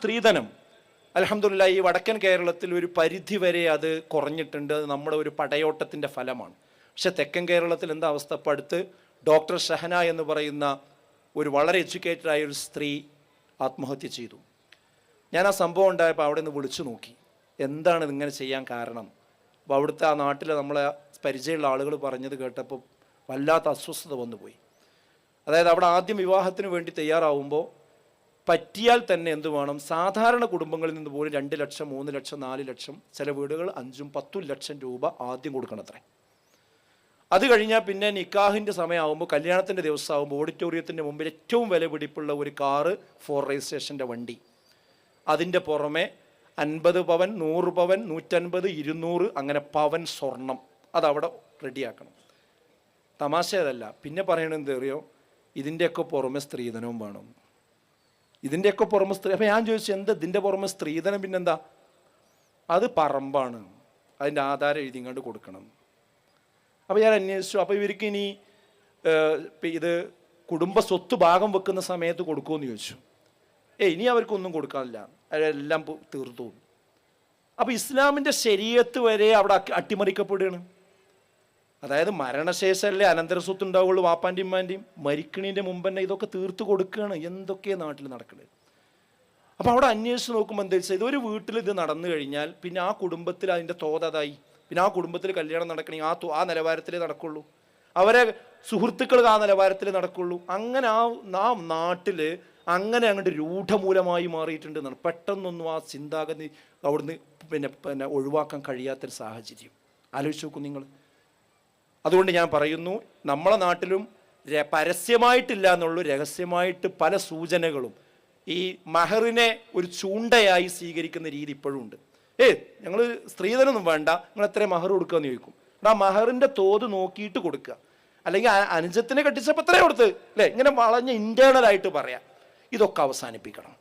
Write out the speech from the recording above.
സ്ത്രീധനം. അലഹമില്ല ഈ വടക്കൻ കേരളത്തിൽ ഒരു പരിധി വരെ അത് കുറഞ്ഞിട്ടുണ്ട്. അത് നമ്മുടെ ഒരു പടയോട്ടത്തിന്റെ ഫലമാണ്. പക്ഷെ തെക്കൻ കേരളത്തിൽ എന്താ അവസ്ഥ? ഇപ്പം അടുത്ത് ഡോക്ടർ ഷഹന എന്ന് പറയുന്ന ഒരു വളരെ എഡ്യൂക്കേറ്റഡ് ആയ ഒരു സ്ത്രീ ആത്മഹത്യ ചെയ്തു. ഞാൻ ആ സംഭവം ഉണ്ടായപ്പോൾ അവിടെ നിന്ന് വിളിച്ചു നോക്കി. എന്താണ് ഇതിങ്ങനെ ചെയ്യാൻ കാരണം? അപ്പോൾ അവിടുത്തെ ആ നാട്ടിലെ നമ്മളെ പരിചയമുള്ള ആളുകൾ പറഞ്ഞത് കേട്ടപ്പോൾ വല്ലാത്ത അസ്വസ്ഥത വന്നുപോയി. അതായത് അവിടെ ആദ്യം വിവാഹത്തിന് വേണ്ടി തയ്യാറാവുമ്പോൾ പറ്റിയാൽ തന്നെ എന്ത് വേണം? സാധാരണ കുടുംബങ്ങളിൽ നിന്ന് പോലും രണ്ട് ലക്ഷം മൂന്ന് ലക്ഷം നാല് ലക്ഷം ചില വീടുകൾ അഞ്ചും പത്തും ലക്ഷം രൂപ ആദ്യം കൊടുക്കണത്രേ അത് കഴിഞ്ഞാൽ പിന്നെ നിക്കാഹിന്റെ സമയമാകുമ്പോൾ കല്യാണത്തിന്റെ ദിവസമാകുമ്പോൾ ഓഡിറ്റോറിയത്തിന്റെ മുമ്പിൽ ഏറ്റവും വില പിടിപ്പുള്ള ഒരു കാറ് ഫോർ രജിസ്ട്രേഷന്റെ വണ്ടി. അതിന്റെ പുറമെ അൻപത് പവൻ നൂറ് പവൻ നൂറ്റൻപത് ഇരുന്നൂറ് അങ്ങനെ പവൻ സ്വർണം. അതവിടെ റെഡിയാക്കണം. തമാശ അതല്ല പിന്നെ പറയണത് എന്താ അറിയോ ഇതിന്റെയൊക്കെ പുറമെ സ്ത്രീധനവും വേണം. ഇതിന്റെയൊക്കെ പുറമെ സ്ത്രീ അപ്പം ഞാൻ ചോദിച്ചു എന്താ ഇതിന്റെ പുറമെ സ്ത്രീധനം പിന്നെന്താ? അത് പറമ്പാണ്. അതിന്റെ ആധാരം എഴുതിങ്ങാണ്ട് കൊടുക്കണം. അപ്പോൾ ഞാൻ അന്വേഷിച്ചു. അപ്പോൾ ഇവർക്ക് ഇനി ഇത് കുടുംബ സ്വത്ത് ഭാഗം വെക്കുന്ന സമയത്ത് കൊടുക്കുമെന്ന് ചോദിച്ചു. ഏ ഇനി അവർക്കൊന്നും കൊടുക്കാനില്ല. അതെല്ലാം തീർത്തു അപ്പോൾ ഇസ്ലാമിന്റെ ശരീരത്ത് വരെ അവിടെ അട്ടിമറിക്കപ്പെടുകയാണ്. അതായത് മരണശേഷമല്ലേ അനന്തരസ്വത്ത് ഉണ്ടാവുള്ളൂ വാപ്പാന്റെയും ഉമ്മാന്റെയും? മരിക്കണീന്റെ മുമ്പ് തന്നെ ഇതൊക്കെ തീർത്ത് കൊടുക്കുകയാണ്. എന്തൊക്കെയാണ് നാട്ടിൽ നടക്കുന്നത് അപ്പോൾ അവിടെ അന്വേഷിച്ച് നോക്കുമ്പോൾ എന്താ വെച്ചാൽ ഇതൊരു വീട്ടിൽ ഇത് നടന്നു കഴിഞ്ഞാൽ പിന്നെ ആ കുടുംബത്തിൽ അതിന്റെ തോതതായി പിന്നെ ആ കുടുംബത്തിൽ കല്യാണം നടക്കണമെങ്കിൽ ആ ആ നിലവാരത്തിലേ നടക്കുള്ളൂ. അവരെ സുഹൃത്തുക്കൾ ആ നിലവാരത്തിൽ നടക്കുള്ളൂ. അങ്ങനെ ആ ആ നാട്ടിൽ അങ്ങനെ അങ്ങോട്ട് രൂഢമൂലമായി മാറിയിട്ടുണ്ട് എന്നാണ് പെട്ടെന്നൊന്നും ആ ചിന്താഗതി അവിടുന്ന് പിന്നെ പിന്നെ ഒഴിവാക്കാൻ കഴിയാത്തൊരു സാഹചര്യം. ആലോചിച്ച് നോക്കൂ നിങ്ങൾ. അതുകൊണ്ട് ഞാൻ പറയുന്നു നമ്മളെ നാട്ടിലും പരസ്യമായിട്ടില്ല എന്നുള്ളൂ രഹസ്യമായിട്ട് പല സൂചനകളും ഈ മഹറിനെ ഒരു ചൂണ്ടയായി സ്വീകരിക്കുന്ന രീതി ഇപ്പോഴും ഉണ്ട്. ഏ ഞങ്ങൾ സ്ത്രീധനൊന്നും വേണ്ട നിങ്ങൾ എത്ര മഹർ കൊടുക്കുകയെന്ന് ചോദിക്കും. ആ മഹറിന്റെ തോത് നോക്കിയിട്ട് കൊടുക്കുക. അല്ലെങ്കിൽ അനുജത്തിനെ കെട്ടിച്ചപ്പോൾ എത്രയും കൊടുത്ത് അല്ലേ ഇങ്ങനെ വളഞ്ഞ ഇന്റേണൽ ആയിട്ട് പറയാം. ഇതൊക്കെ അവസാനിപ്പിക്കണം.